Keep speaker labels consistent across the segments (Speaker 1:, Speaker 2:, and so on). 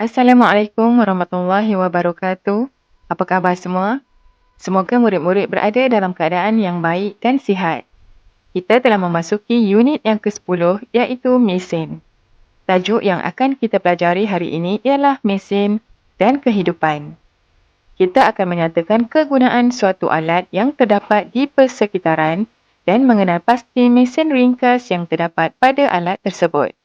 Speaker 1: Assalamualaikum warahmatullahi wabarakatuh. Apa khabar semua? Semoga murid-murid berada dalam keadaan yang baik dan sihat. Kita telah memasuki unit yang ke-10 iaitu mesin. Tajuk yang akan kita pelajari hari ini ialah mesin dan kehidupan. Kita akan menyatakan kegunaan suatu alat yang terdapat di persekitaran dan mengenal pasti mesin ringkas yang terdapat pada alat tersebut.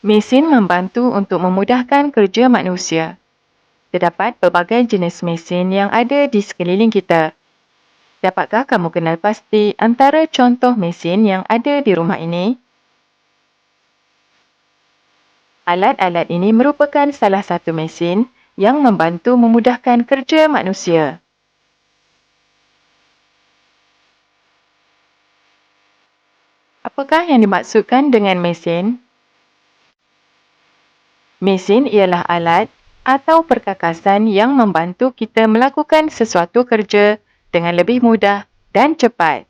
Speaker 1: Mesin membantu untuk memudahkan kerja manusia. Terdapat pelbagai jenis mesin yang ada di sekeliling kita. Dapatkah kamu kenal pasti antara contoh mesin yang ada di rumah ini? Alat-alat ini merupakan salah satu mesin yang membantu memudahkan kerja manusia. Apakah yang dimaksudkan dengan mesin? Mesin ialah alat atau perkakasan yang membantu kita melakukan sesuatu kerja dengan lebih mudah dan cepat.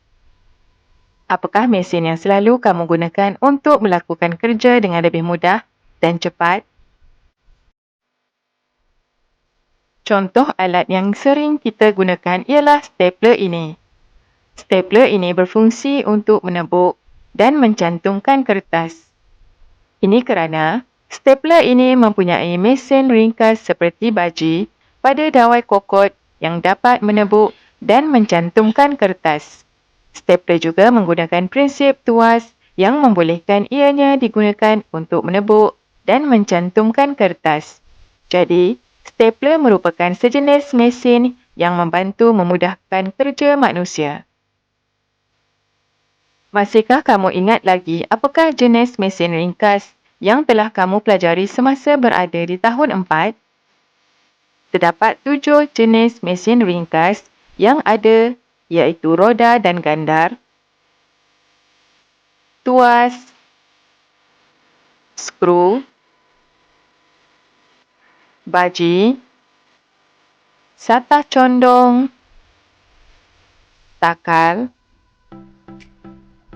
Speaker 1: Apakah mesin yang selalu kamu gunakan untuk melakukan kerja dengan lebih mudah dan cepat? Contoh alat yang sering kita gunakan ialah stapler ini. Stapler ini berfungsi untuk menebuk dan mencantumkan kertas. Ini kerana Stapler ini mempunyai mesin ringkas seperti baji pada dawai kokot yang dapat menebuk dan mencantumkan kertas. Stapler juga menggunakan prinsip tuas yang membolehkan ianya digunakan untuk menebuk dan mencantumkan kertas. Jadi, stapler merupakan sejenis mesin yang membantu memudahkan kerja manusia. Masihkah kamu ingat lagi apakah jenis mesin ringkas yang telah kamu pelajari semasa berada di tahun 4, terdapat tujuh jenis mesin ringkas yang ada iaitu roda dan gandar, tuas, skru, baji, satah condong, takal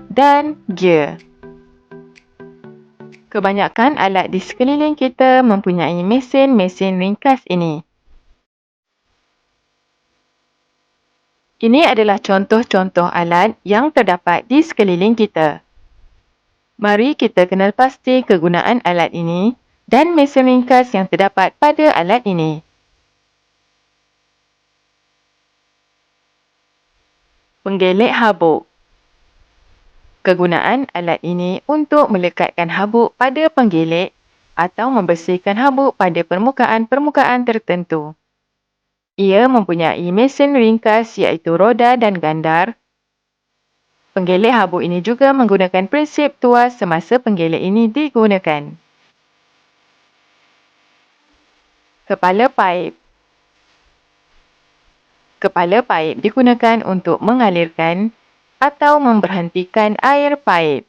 Speaker 1: dan gear. Kebanyakan alat di sekeliling kita mempunyai mesin-mesin ringkas ini. Ini adalah contoh-contoh alat yang terdapat di sekeliling kita. Mari kita kenal pasti kegunaan alat ini dan mesin ringkas yang terdapat pada alat ini. Penggelik habuk Kegunaan alat ini untuk melekatkan habuk pada penggelik atau membersihkan habuk pada permukaan-permukaan tertentu. Ia mempunyai mesin ringkas iaitu roda dan gandar. Penggelik habuk ini juga menggunakan prinsip tuas semasa penggelik ini digunakan. Kepala paip Kepala paip digunakan untuk mengalirkan atau memberhentikan air paip.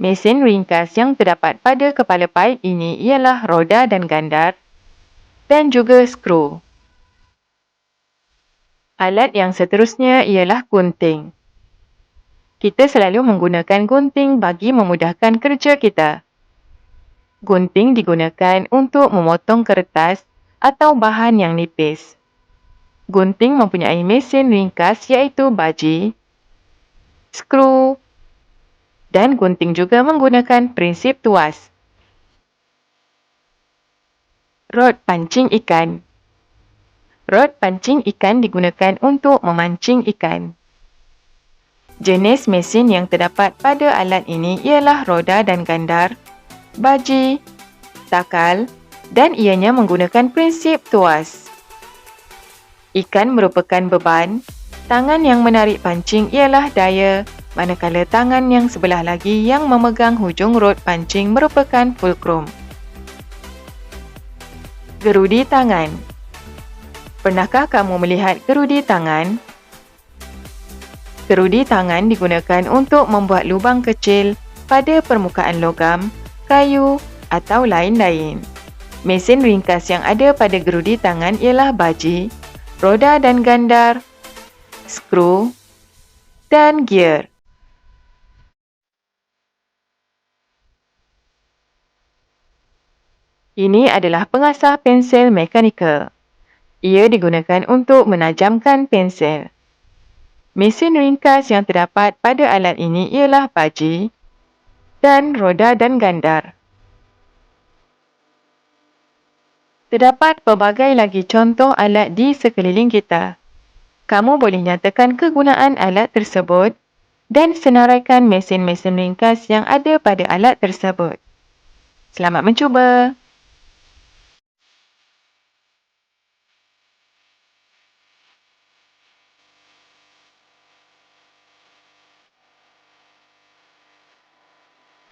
Speaker 1: Mesin ringkas yang terdapat pada kepala paip ini ialah roda dan gandar dan juga skru. Alat yang seterusnya ialah gunting. Kita selalu menggunakan gunting bagi memudahkan kerja kita. Gunting digunakan untuk memotong kertas atau bahan yang nipis. Gunting mempunyai mesin ringkas iaitu baji, skru dan gunting juga menggunakan prinsip tuas. Rod pancing ikan Rod pancing ikan digunakan untuk memancing ikan. Jenis mesin yang terdapat pada alat ini ialah roda dan gandar, baji, takal dan ianya menggunakan prinsip tuas. Ikan merupakan beban, tangan yang menarik pancing ialah daya, manakala tangan yang sebelah lagi yang memegang hujung rod pancing merupakan fulcrum. Gerudi tangan Pernahkah kamu melihat gerudi tangan? Gerudi tangan digunakan untuk membuat lubang kecil pada permukaan logam, kayu atau lain-lain. Mesin ringkas yang ada pada gerudi tangan ialah baji, roda dan gandar, skru dan gear. Ini adalah pengasah pensel mekanikal. Ia digunakan untuk menajamkan pensel. Mesin ringkas yang terdapat pada alat ini ialah baji dan roda dan gandar. Terdapat pelbagai lagi contoh alat di sekeliling kita. Kamu boleh nyatakan kegunaan alat tersebut dan senaraikan mesin-mesin ringkas yang ada pada alat tersebut. Selamat mencuba!